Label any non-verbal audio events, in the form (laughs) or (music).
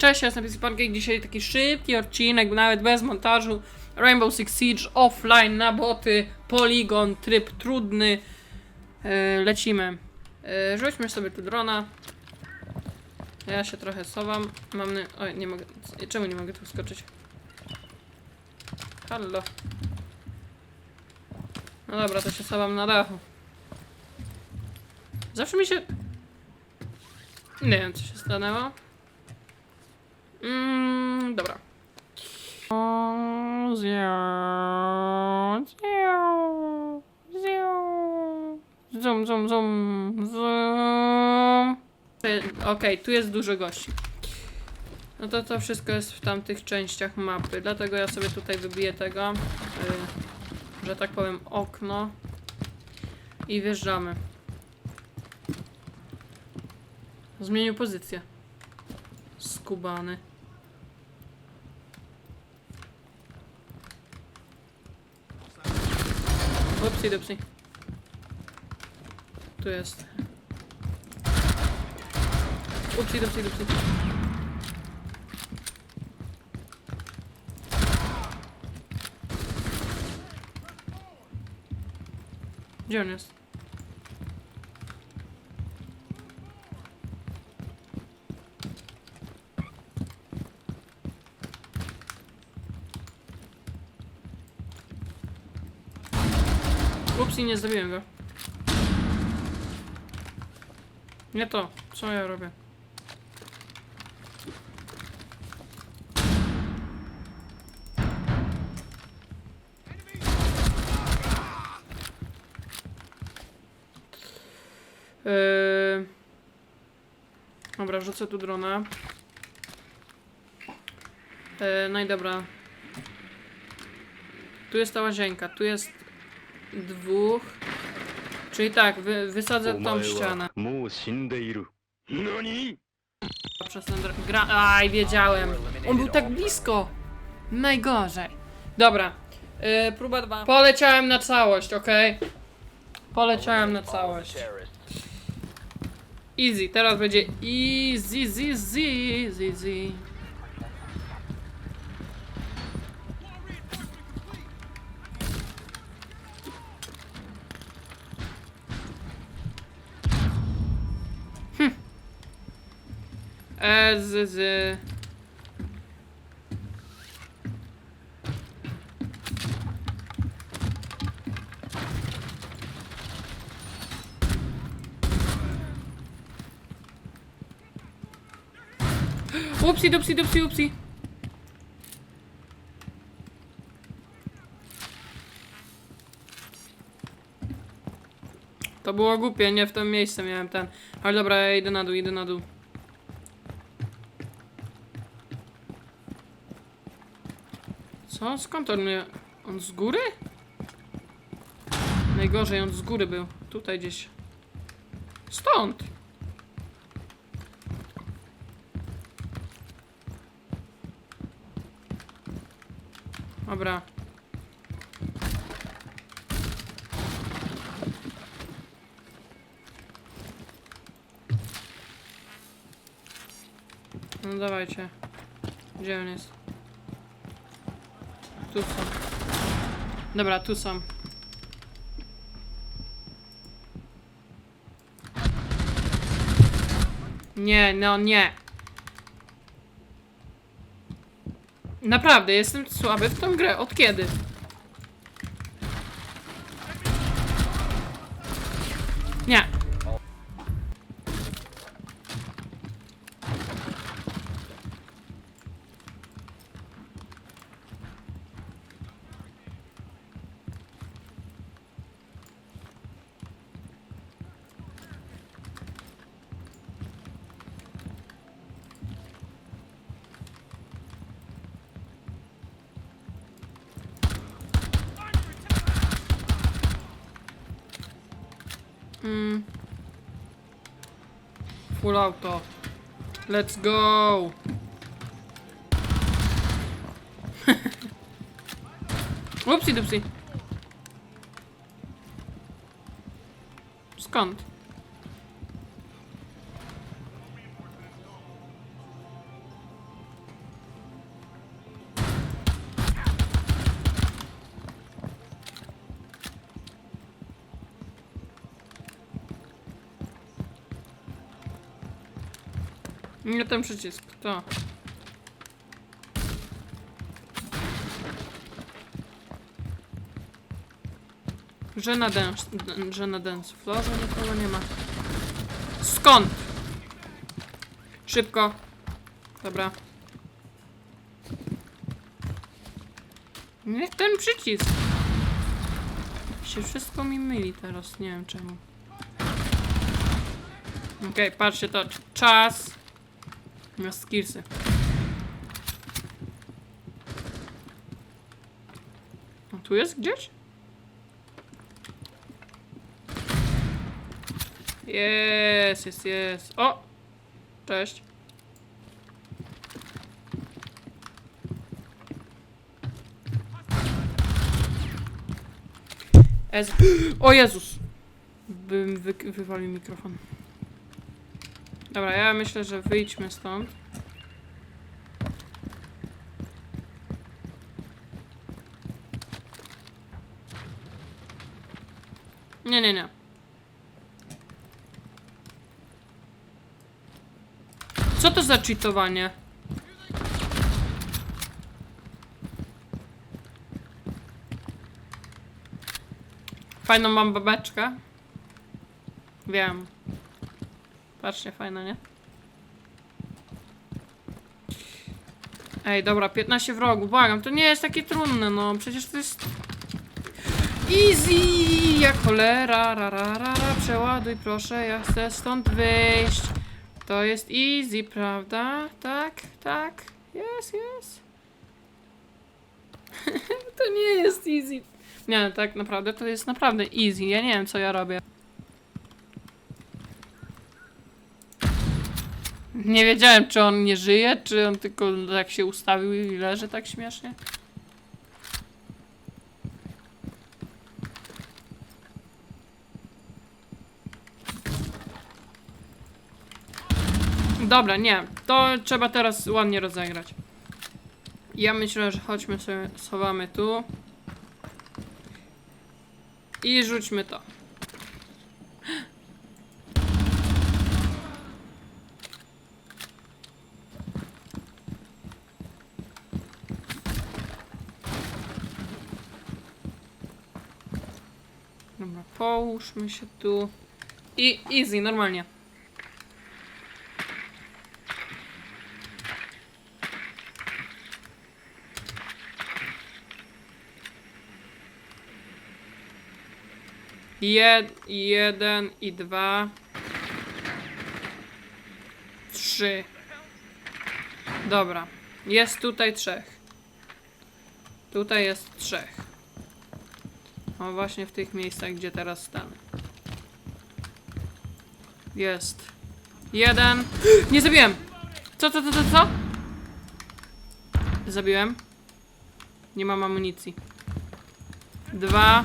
Cześć, ja jestem Pixie Pancake. Dzisiaj taki szybki odcinek, nawet bez montażu. Rainbow Six Siege offline na boty, poligon, tryb trudny. E, lecimy. E, rzućmy sobie tu drona. Ja się trochę sowam. Mam. ny- Oj, nie mogę. Czemu nie mogę tu skoczyć? Hallo. No dobra, to się sowam na dachu. Zawsze mi się. Nie wiem, co się stanęło. Mm, dobra. Zoom, zoom, zoom, zoom. E, Okej, tu jest dużo gości. No to to wszystko jest w tamtych częściach mapy, dlatego ja sobie tutaj wybiję tego, y, że tak powiem, okno i wjeżdżamy. Zmienił pozycję. Skubany. Upsi dupsi. Tu jest. Upsi dupsi dupsi. Gdzie on jest? Upsi, nie zabiłem go. Nie to. Co ja robię? Yy... Dobra, rzucę tu drona. Yy, no i dobra. Tu jest ta łazienka, tu jest dwóch. Czyli tak, wy, wysadzę tą ścianę. Przez ten dra- gra... Aj, wiedziałem. On był tak blisko. Najgorzej. Dobra. Yy, próba dwa. Poleciałem na całość, ok? Poleciałem na całość. Easy, teraz będzie easy, easy, easy, easy. E, z, z. Upsi, dupsi, dupsi, upsi. To było głupie, nie w tym miejscu miałem ten. Ale dobra, ja idę na dół, idę na dół. Co? Skąd on mnie... On z góry? Najgorzej, on z góry był. Tutaj gdzieś. Stąd! Dobra. No dawajcie. Gdzie on jest? Tu są. Dobra, tu są. Nie, no nie. Naprawdę, jestem słaby w tą grę. Od kiedy? Nie. Mm. Full auto. Let's go! (laughs) Oopsie doopsie. Skąd? Nie ten przycisk, to. Że na dance, że na dance floorze nikogo nie ma. Skąd? Szybko. Dobra. Niech ten przycisk. Się wszystko mi myli teraz, nie wiem czemu. Okej, patrzcie to. Czas. Na skillsy. A tu jest gdzieś? Jest, jest, jest. O! Cześć. Ez... (gasps) O Jezus! Bym wy wywalił mikrofon. Dobra, ja myślę, że wyjdźmy stąd. Nie, nie, nie. Co to za cheatowanie? Fajną mam babeczkę. Wiem. Patrzcie, fajna, nie? Ej, dobra, 15 wrogów, błagam, to nie jest takie trudne, no, przecież to jest... Easy, jak cholera, ra, ra, ra, ra, przeładuj proszę, ja chcę stąd wyjść. To jest easy, prawda? Tak, tak, jest, jest. (laughs) to nie jest easy. Nie, tak naprawdę to jest naprawdę easy, ja nie wiem co ja robię. Nie wiedziałem, czy on nie żyje, czy on tylko tak się ustawił i leży tak śmiesznie. Dobra, nie. To trzeba teraz ładnie rozegrać. Ja myślę, że chodźmy sobie, schowamy tu. I rzućmy to. Dobra, połóżmy się tu. I easy, normalnie. Jed, jeden i dwa. Trzy. Dobra. Jest tutaj trzech. Tutaj jest trzech. O, właśnie w tych miejscach, gdzie teraz stanę. Jest. Jeden. Nie zabiłem! Co, co, co, co, co? Zabiłem. Nie mam amunicji. Dwa.